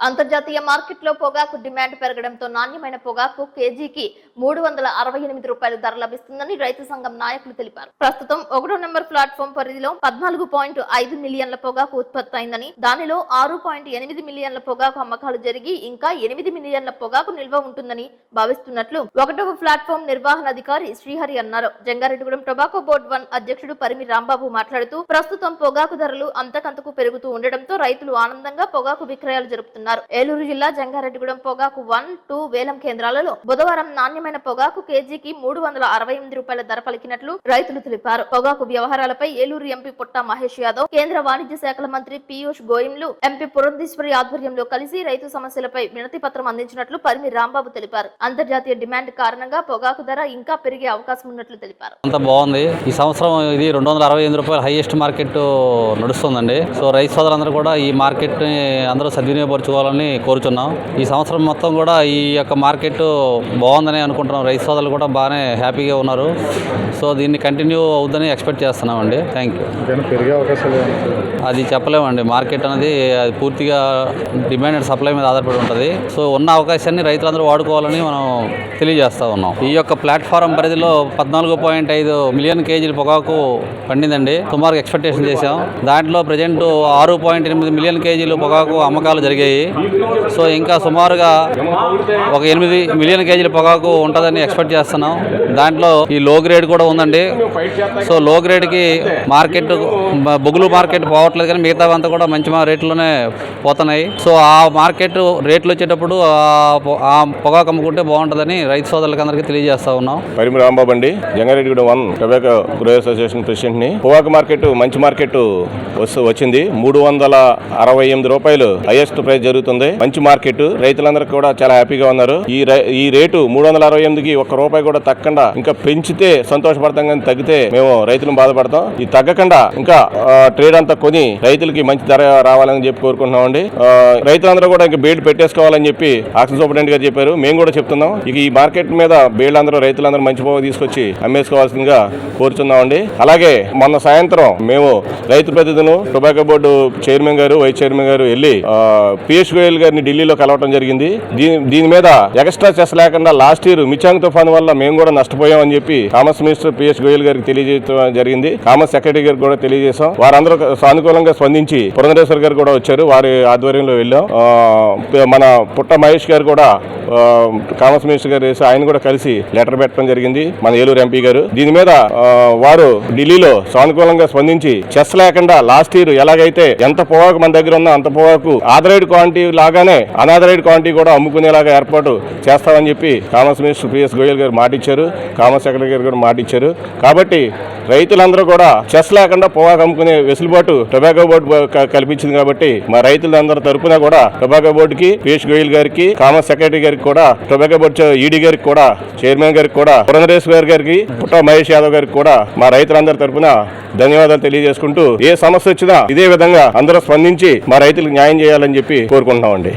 అంతర్జాతీయ మార్కెట్లో పొగాకు డిమాండ్ పెరగడంతో నాణ్యమైన పొగాకు కేజీకి మూడు వందల అరవై ఎనిమిది రూపాయల ధర లభిస్తుందని రైతు సంఘం నాయకులు తెలిపారు. ప్రస్తుతం ఒకటో నెంబర్ ప్లాట్ఫామ్ పరిధిలో పద్నాలుగు పాయింట్ ఐదు మిలియన్ల పొగాకు ఉత్పత్తి అయిందని దానిలో ఆరు పాయింట్ ఎనిమిది మిలియన్ల పొగాకు అమ్మకాలు జరిగి ఇంకా ఎనిమిది మిలియన్ల పొగాకు నిల్వ ఉంటుందని భావిస్తున్నట్లు ఒకటవ ప్లాట్ఫామ్ నిర్వహణ అధికారి శ్రీహరి అన్నారు. జంగారెడ్డిగూడెం టొబాకో బోర్డు వన్ అధ్యక్షుడు పరిమి రాంబాబు మాట్లాడుతూ ప్రస్తుతం పొగాకు ధరలు అంతకంతకు పెరుగుతూ ఉండడంతో రైతులు ఆనందంగా పొగాకు విక్రయాలు జరుపుతున్నారు. ఏలూరు జిల్లా జంగారెడ్డిగూడెం పొగాకు వన్ టూ వేలం కేంద్రాలలో బుధవారం నాణ్యమైన పొగాకు కేజీకి మూడు వందల అరవై ఎనిమిది రూపాయల ధర పలికినట్లు రైతులు తెలిపారు. పొగాకు వ్యవహారాలపై ఏలూరు ఎంపీ పుట్ట మహేష్ యాదవ్ కేంద్ర వాణిజ్య శాఖల మంత్రి పీయూష్ గోయంలు ఎంపీ పురంధేశ్వరి ఆధ్వర్యంలో కలిసి రైతు సమస్యలపై వినతి పత్రం అందించినట్లు పరిమి రాంబాబు తెలిపారు. అంతర్జాతీయ డిమాండ్ కారణంగా పొగాకు ధర ఇంకా పెరిగే అవకాశం ఉన్నట్లు తెలిపారు. అంత బాగుంది. ఈ సంవత్సరం ఇది రెండు వందల అరవై ఎనిమిది రూపాయలు హైయెస్ట్ మార్కెట్ నడుస్తుందండి. సో రైతు సోదరులందరూ కూడా ఈ మార్కెట్ అందరూ సద్వినియోగపరచుకోవాలని కోరుచున్నాం. ఈ సంవత్సరం మొత్తం కూడా ఈ యొక్క మార్కెట్ బాగుందని అనుకుంటున్నాం. రైతు సోదరులు కూడా బాగానే హ్యాపీగా ఉన్నారు. సో దీన్ని కంటిన్యూ అవుతుందని ఎక్స్పెక్ట్ చేస్తున్నామండి. Thank you? అది చెప్పలేమండి. మార్కెట్ అనేది అది పూర్తిగా డిమాండ్ అండ్ సప్లై మీద ఆధారపడి ఉంటుంది. సో ఉన్న అవకాశాన్ని రైతులందరూ వాడుకోవాలని మనం తెలియజేస్తా ఉన్నాం. ఈ యొక్క ప్లాట్ఫారం పరిధిలో పద్నాలుగు పాయింట్ ఐదు మిలియన్ కేజీల పొగాకు పండిందండి. సుమారు ఎక్స్పెక్టేషన్ చేశాం. దాంట్లో ప్రజెంట్ ఆరు పాయింట్ ఎనిమిది మిలియన్ కేజీలు పొగాకు అమ్మకాలు జరిగాయి. సో ఇంకా సుమారుగా ఒక ఎనిమిది మిలియన్ కేజీల పొగాకు ఉంటుందని ఎక్స్పెక్ట్ చేస్తున్నాం. దాంట్లో ఈ లో గ్రేడ్ కూడా ఉందండి. సో లో గ్రేడ్కి మార్కెట్ బొగులు మార్కెట్ పోవట్లేదు కానీ మిగతా అంతా కూడా మంచి రేట్లోనే పోతున్నాయి. సో ఆ మార్కెట్ రేట్లు వచ్చేటప్పుడు ఆ ఆ పొగాకు అమ్ముకుంటే బాగుంటుందని రైతు సోదరులకు అందరికీ తెలియజేస్తా ఉన్నాం. పరిమి రాంబాబు అండి Jangareddygudem one tobacco grow association ప్రెసిడెంట్ని పొగాకు మార్కెట్ మంచి మార్కెట్ వస్తు వచ్చింది. మూడు వందల అరవై ఎనిమిది రూపాయలు హైయెస్ట్ ప్రైస్ జరుగుతుంది. మంచి మార్కెట్. రైతులందరూ కూడా చాలా హ్యాపీగా ఉన్నారు. ఈ ఈ రేటు మూడు వందల అరవై ఎనిమిదికి ఒక్క రూపాయి కూడా తగ్గకుండా ఇంకా పెంచితే సంతోషపడతాం కానీ తగ్గితే మేము రైతులను బాధపడతాం. ఈ తగ్గకుండా ఇంకా ట్రేడ్ అంతా కొని రైతులకి మంచి ధర రావాలని చెప్పి కోరుకుంటున్నామండి. అండి రైతులందరూ కూడా ఇంకా బేడ్ పెట్టేసుకోవాలని చెప్పి ఆక్సిజన్ సూపరింటెండెంట్ గారు చెప్పారు. మేము కూడా చెప్తున్నాం. ఇక ఈ మార్కెట్ మీద బేళ్ళు అందరూ రైతులందరూ మంచి పోగా తీసుకొచ్చి అమ్మేసుకోవాల్సిందిగా కోరుతున్నామండి అలాగే మొన్న సాయంత్రం మేము రైతు ప్రతినిధులు టొబాకో బోర్డు చైర్మన్ గారు వైస్ చైర్మన్ గారు వెళ్ళి పిఎస్ గోయల్ గారిని ఢిల్లీలో కలవటం జరిగింది. దీని దీని మీద ఎక్స్ట్రా చెస్ లేకుండా లాస్ట్ ఇయర్ మిచాంగ్ తుఫాన్ వల్ల మేము కూడా నష్టపోయామని చెప్పి కామర్స్ మినిస్టర్ పీయూష్ గోయల్ గారికి తెలియజేయడం జరిగింది. కామర్స్ సెక్రటరీ గారికి కూడా తెలియజేశాం. వారందరూ సానుకూలంగా స్పందించి పురంధరేశ్వర్ గారు కూడా వచ్చారు. వారి ఆధ్వర్యంలో వెళ్ళాం. మన పుట్ట మహేష్ గారు కూడా కామర్స్ మినిస్టర్ గారు వేసి ఆయన కూడా కలిసి లెటర్ పెట్టడం జరిగింది. మన ఏలూరు ఎంపీ గారు. దీని మీద వారు ఢిల్లీలో సానుకూలంగా స్పందించి చెస్ లేకుండా లాస్ట్ ఇయర్ ఎలాగైతే ఎంత పొగాకు మన దగ్గర ఉందో అంత పొగాకు ఆథరైడ్ క్వాంటిటీ లాగానే అనాథరైడ్ క్వాంటిటీ కూడా అమ్ముకునేలాగా ఏర్పాటు చేస్తామని చెప్పి కామర్స్ మినిస్టర్ పిఎస్ గోయల్ గారు మాటిచ్చారు. కామర్స్ సెక్రటరీ గారు కూడా మాటిచ్చారు. కాబట్టి రైతులందరూ కూడా చెస్ లేకుండా పొగాకు అమ్ముకునే వెసులుబాటు టొబాకో బోర్డు కల్పించింది కాబట్టి మా రైతులందరి తరపున కూడా టొబాకో బోర్డుకి పిఎస్ గోయల్ గారికి కామర్స్ సెక్రటరీ గారికి కూడా టొబాకో బోర్డు ఈడీ గారికి కూడా చైర్మన్ గారికి కూడా పురంధరేశ్వర్ గారికి పుట్ట మహేష్ యాదవ్ గారికి కూడా మా రైతులందరి తరపున ధన్యవాదాలు తెలియజేసుకుంటూ ఏ సమస్య వచ్చినా ఇదే విధంగా అందరూ స్పందించి మా రైతులకు న్యాయం చేయాలని చెప్పి కోరుకుంటున్నామండి.